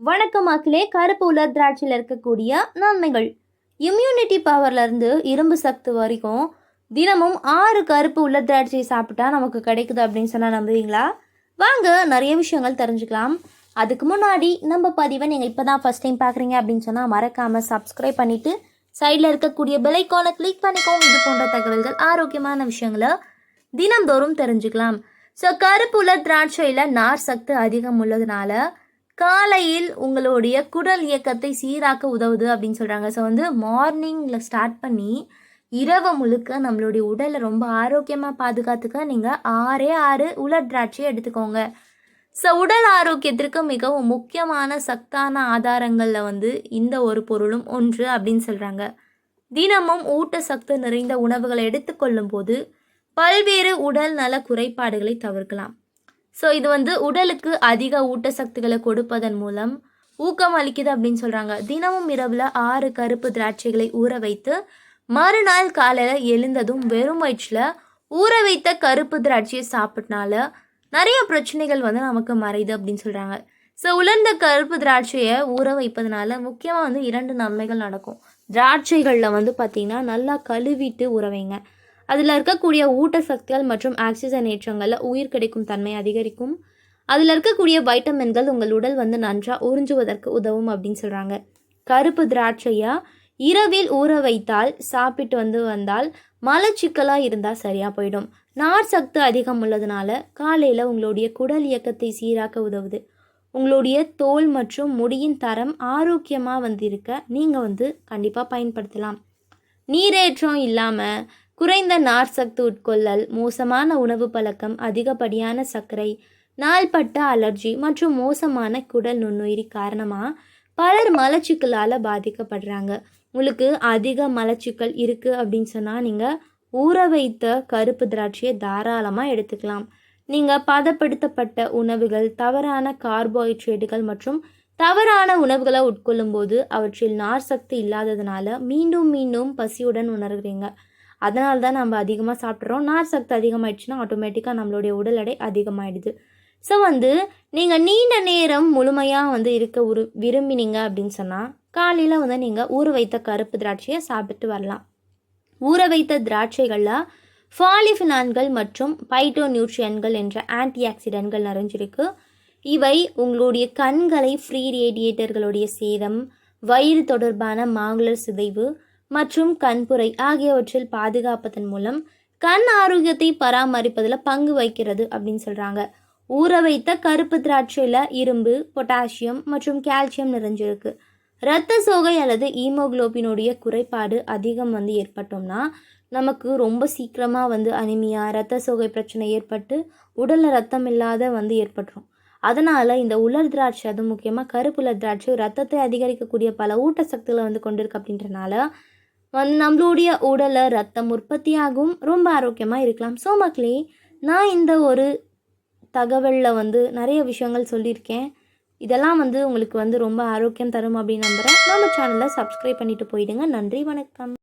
வணக்கம் மக்களே கருப்பு உலர் திராட்சையில் இருக்கக்கூடிய நன்மைகள். இம்யூனிட்டி பவர்லேருந்து இரும்பு சக்தி வரைக்கும் தினமும் ஆறு கருப்பு உலர் திராட்சையை சாப்பிட்டா நமக்கு கிடைக்குது அப்படின்னு சொன்னால் நம்புவீங்களா? வாங்க நிறைய விஷயங்கள் தெரிஞ்சுக்கலாம். அதுக்கு முன்னாடி நம்ம பதிவை நீங்கள் இப்போ தான் ஃபஸ்ட் டைம் பார்க்குறீங்க அப்படின்னு சொன்னால் மறக்காமல் சப்ஸ்கிரைப் பண்ணிவிட்டு சைடில் இருக்கக்கூடிய பெலைக்கானை கிளிக் பண்ணிக்கோங்க இது போன்ற தகவல்கள் ஆரோக்கியமான விஷயங்களை தினந்தோறும் தெரிஞ்சுக்கலாம். ஸோ கருப்பு உலர் திராட்சையில் நார் சத்து அதிகம் உள்ளதுனால காலையில் உங்களுடைய குடல் இயக்கத்தை சீராக்க உதவுது அப்படின்னு சொல்கிறாங்க ஸோ வந்து மார்னிங்கில் ஸ்டார்ட் பண்ணி இரவு முழுக்க நம்மளுடைய உடலை ரொம்ப ஆரோக்கியமாக பாதுகாத்துக்க நீங்கள் ஆறே ஆறு உலர் திராட்சையை எடுத்துக்கோங்க. ஸோ உடல் ஆரோக்கியத்திற்கு மிகவும் முக்கியமான சத்தான ஆதாரங்களில் வந்து இந்த ஒரு பொருளும் ஒன்று அப்படின்னு சொல்கிறாங்க தினமும் ஊட்டச்சத்து நிறைந்த உணவுகளை எடுத்துக்கொள்ளும் போது பல்வேறு உடல் நல குறைபாடுகளை தவிர்க்கலாம். ஸோ இது வந்து உடலுக்கு அதிக ஊட்டசக்திகளை கொடுப்பதன் மூலம் ஊக்கம் அளிக்குது அப்படின்னு சொல்கிறாங்க தினமும் இரவில் ஆறு கருப்பு திராட்சைகளை ஊற வைத்து மறுநாள் காலையில் எழுந்ததும் வெறும் வயிற்றில் ஊற வைத்த கருப்பு திராட்சையை சாப்பிட்டனால நிறைய பிரச்சனைகள் வந்து நமக்கு மறையுது அப்படின்னு சொல்கிறாங்க ஸோ உலர்ந்த கருப்பு திராட்சையை ஊற வைப்பதனால முக்கியமாக வந்து இரண்டு நன்மைகள் நடக்கும். திராட்சைகளில் வந்து பார்த்திங்கன்னா நல்லா கழுவிட்டு ஊற வைங்க. அதில் இருக்கக்கூடிய ஊட்டசக்திகள் மற்றும் ஆக்சிஜன் ஏற்றங்களில் உயிர் கிடைக்கும் தன்மை அதிகரிக்கும். அதில் இருக்கக்கூடிய வைட்டமின்கள் உங்கள் உடல் வந்து நன்றாக உறிஞ்சுவதற்கு உதவும் அப்படின்னு சொல்கிறாங்க கருப்பு திராட்சையாக இரவில் ஊற வைத்தால் சாப்பிட்டு வந்து வந்தால் மலச்சிக்கலாக இருந்தால் சரியாக போயிடும். நார் சத்து அதிகம் உள்ளதுனால காலையில் உங்களுடைய குடல் இயக்கத்தை சீராக்க உதவுது. உங்களுடைய தோல் மற்றும் முடியின் தரம் ஆரோக்கியமாக வந்து இருக்க நீங்கள் வந்து கண்டிப்பாக பயன்படுத்தலாம். நீரேற்றம் இல்லாமல் குறைந்த நார் சத்து உட்கொள்ளல் மோசமான உணவு பழக்கம் அதிகப்படியான சர்க்கரை நாள்பட்ட அலர்ஜி மற்றும் மோசமான குடல் நுண்ணுயிரி காரணமாக பலர் மலச்சிக்கலால் பாதிக்கப்படுறாங்க. உங்களுக்கு அதிக மலச்சிக்கல் இருக்குது அப்படின்னு சொன்னால் நீங்கள் ஊற வைத்த கருப்பு திராட்சையை தாராளமாக எடுத்துக்கலாம். நீங்கள் பதப்படுத்தப்பட்ட உணவுகள் தவறான கார்போஹைட்ரேட்டுகள் மற்றும் தவறான உணவுகளை உட்கொள்ளும்போது அவற்றில் நார் சக்தி இல்லாததுனால மீண்டும் மீண்டும் பசியுடன் உணர்கிறீங்க. அதனால தான் நம்ம அதிகமாக சாப்பிட்றோம். நார் சக்தி அதிகமாகிடுச்சுன்னா ஆட்டோமேட்டிக்காக நம்மளுடைய உடல் எடை அதிகமாகிடுது ஸோ வந்து நீங்கள் நீண்ட நேரம் முழுமையாக வந்து இருக்க உரு விரும்பினீங்க அப்படின்னு சொன்னால் காலையில் வந்து நீங்கள் ஊற வைத்த கருப்பு திராட்சையை சாப்பிட்டு வரலாம். ஊற வைத்த திராட்சைகளில் ஃபாலிஃபினான்கள் மற்றும் பைட்டோ நியூட்ரியன்கள் என்ற ஆன்டி ஆக்சிடென்ட்கள் நிறைஞ்சிருக்கு. இவை உங்களுடைய கண்களை ஃப்ரீ ரேடியேட்டர்களுடைய சேதம் வயிறு தொடர்பான மாங்குலர் சிதைவு மற்றும் கண்புரை ஆகியவற்றில் பாதுகாப்பதன் மூலம் கண் ஆரோக்கியத்தை பராமரிப்பதில் பங்கு வகிக்கிறது அப்படின்னு சொல்கிறாங்க ஊற வைத்த கருப்பு திராட்சையில் இரும்பு பொட்டாசியம் மற்றும் கால்சியம் நிறைஞ்சிருக்கு. இரத்த சோகை அல்லது ஈமோக்ளோபினுடைய குறைபாடு அதிகம் வந்து ஏற்பட்டோம்னா நமக்கு ரொம்ப சீக்கிரமாக வந்து அனிமியா இரத்த சோகை பிரச்சனை ஏற்பட்டு உடலில் ரத்தம் இல்லாத வந்து ஏற்பட்டுரும். அதனால் இந்த உலர் திராட்சை அது முக்கியமாக கருப்புலர் திராட்சை ரத்தத்தை அதிகரிக்கக்கூடிய பல ஊட்டச்சக்திகளை வந்து கொண்டிருக்கு அப்படின்றனால வந்து நம்மளுடைய உடலில் ரத்தம் உற்பத்தியாகவும் ரொம்ப ஆரோக்கியமாக இருக்கலாம். ஸோ மக்களே நான் இந்த ஒரு தகவலில் வந்து நிறைய விஷயங்கள் சொல்லியிருக்கேன். இதெல்லாம் வந்து உங்களுக்கு வந்து ரொம்ப ஆரோக்கியம் தரும் அப்படின்னு நம்புகிறேன் நம்ம சேனலை சப்ஸ்கிரைப் பண்ணிவிட்டு போயிடுங்க. நன்றி வணக்கம்.